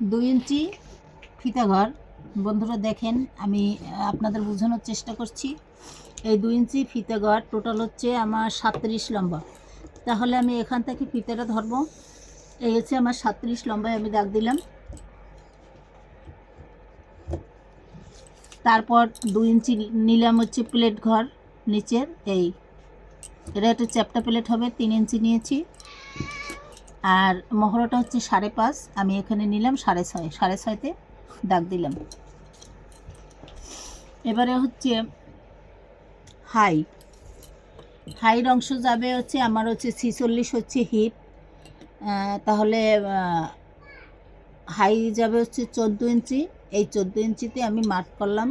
দুই ইঞ্চি ফিতাঘর। বন্ধুরা দেখেন, আমি আপনাদের বোঝানোর চেষ্টা করছি। এই দুই ইঞ্চি ফিতাঘর টোটাল হচ্ছে আমার সাতত্রিশ লম্বা। তাহলে আমি এখান থেকে ফিতাটা ধরবো। এই হচ্ছে আমার সাতত্রিশ লম্বায় আমি দাগ দিলাম। তারপর দুই ইঞ্চি নিলাম হচ্ছে প্লেট ঘর নিচের, এই। এটা একটা চ্যাপটা প্লেট হবে, তিন ইঞ্চি নিয়েছি। আর মহড়াটা হচ্ছে সাড়ে পাঁচ। আমি এখানে নিলাম সাড়ে ছয়। সাড়ে ছয়তে দাগ দিলাম। এবারে হচ্ছে হাই। হাইর অংশ যাবে হচ্ছে আমার হচ্ছে ছিচল্লিশ হচ্ছে হিপ। তাহলে হাই যাবে হচ্ছে চোদ্দ ইঞ্চি। এই চোদ্দ ইঞ্চিতে আমি মার্ক করলাম।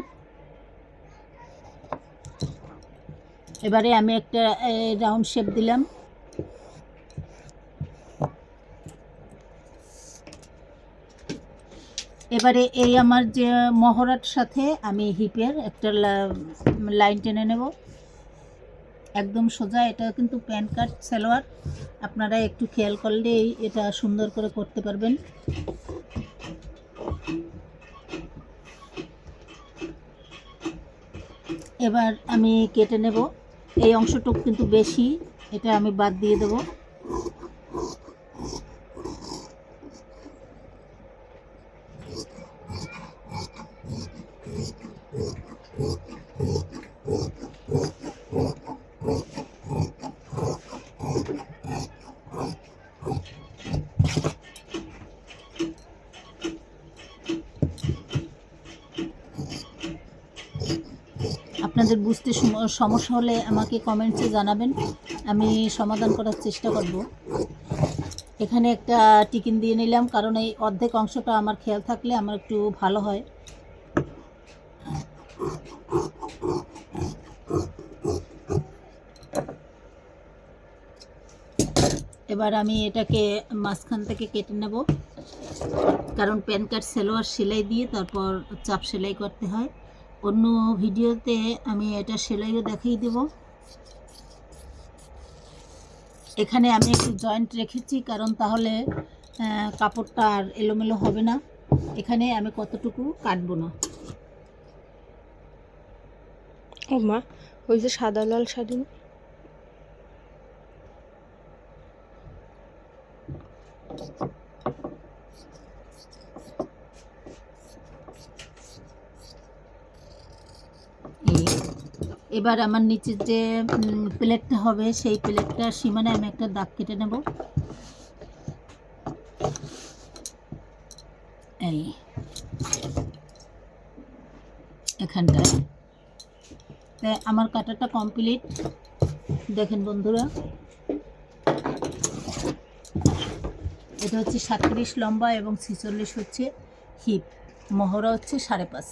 এবারে আমি একটা রাউন্ড শেপ দিলাম। এবারে এই আমার যে মহড়ার সাথে আমি হিপের একটা লাইন টেনে নেব। একদম সোজা এটা কিন্তু প্যান কাট সালোয়ার। আপনারা একটু খেয়াল করলেই এটা সুন্দর করে করতে পারবেন। এবার আমি কেটে নেব। এই অংশটুক কিন্তু বেশি, এটা আমি বাদ দিয়ে দেব। আপনাদের বুঝতে সম- সমস্যা হলে আমাকে কমেন্টসে জানাবেন। আমি সমাধান করার চেষ্টা করব। এখানে একটা টিকিন দিয়ে নিলাম, কারণ এই অর্ধেক অংশটা আমার খেয়াল থাকলে আমার একটু ভালো হয়। এবার আমি এটাকে মাঝখান থেকে কেটে নেব। কারণ প্যান কার্ড সেলোয়ার সেলাই দিয়ে তারপর চাপ সেলাই করতে হয়। অন্য ভিডিওতে আমি এটা সেলাইও দেখিয়ে দেব। এখানে আমি একটু জয়েন্ট রেখেছি, কারণ তাহলে কাপড়টা আর এলোমেলো হবে না। এখানে আমি কতটুকু কাটবো না। ও মা, ওই যে সাদা লাল শাড়ি। এবার আমার নিচের যে প্লেটটা হবে, সেই প্লেটটার সীমানায় আমি একটা দাগ কেটে নেব। এই, এখানটায়। আমার কাটাটা কমপ্লিট দেখেন বন্ধুরা। এটা হচ্ছে সাতত্রিশ লম্বা এবং ছিচল্লিশ হচ্ছে হিপ মহড়া হচ্ছে সাড়ে পাঁচ।